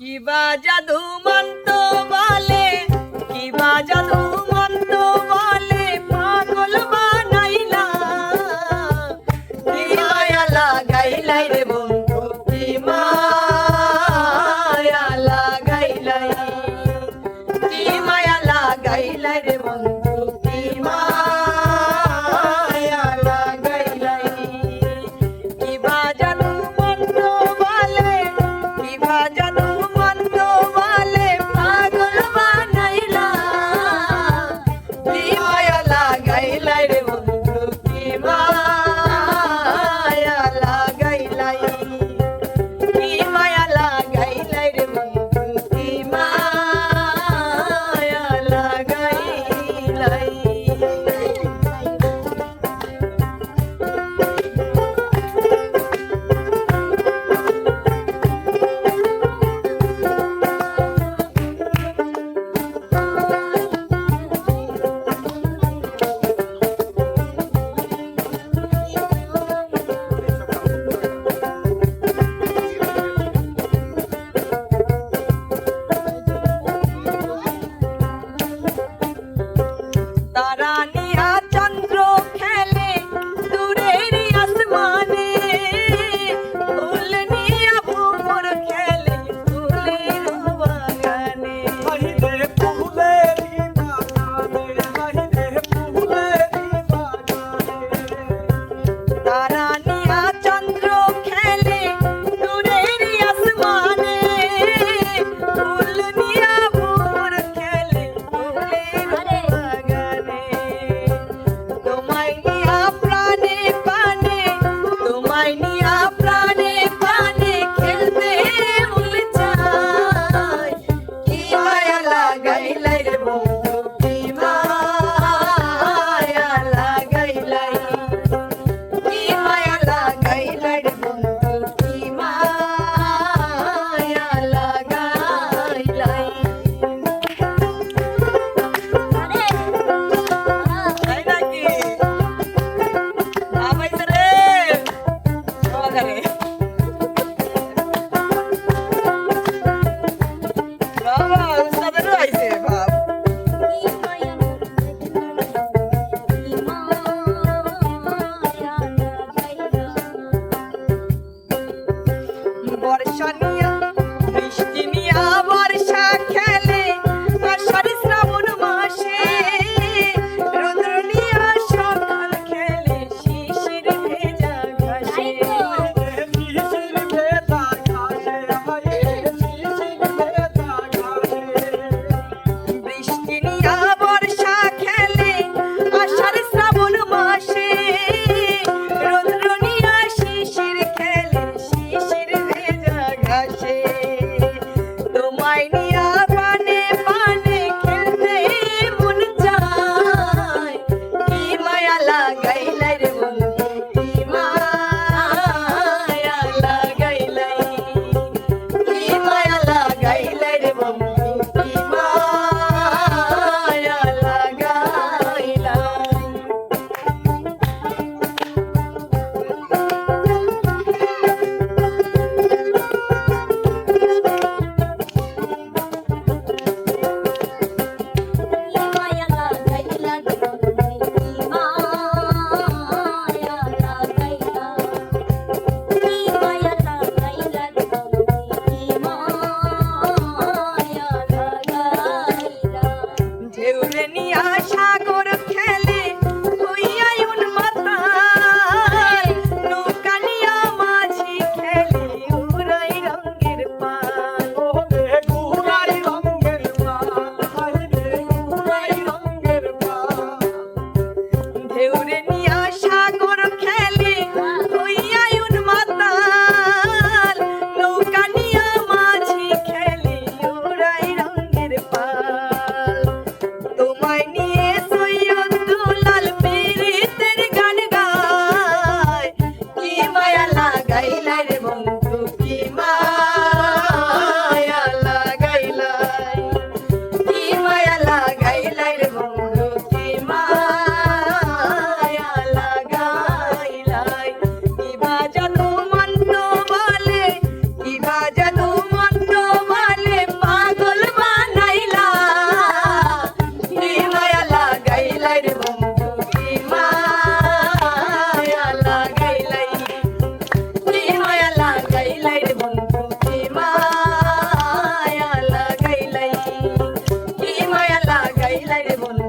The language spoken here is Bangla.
কি বা জাদু মন্ত বলে কি বা জাদু মন্ত বলে পাগল বানাইলা। কি মায়া লাগাইলাই রে বন্ধু। লাই রে বউ হয়নি লাগে বলে।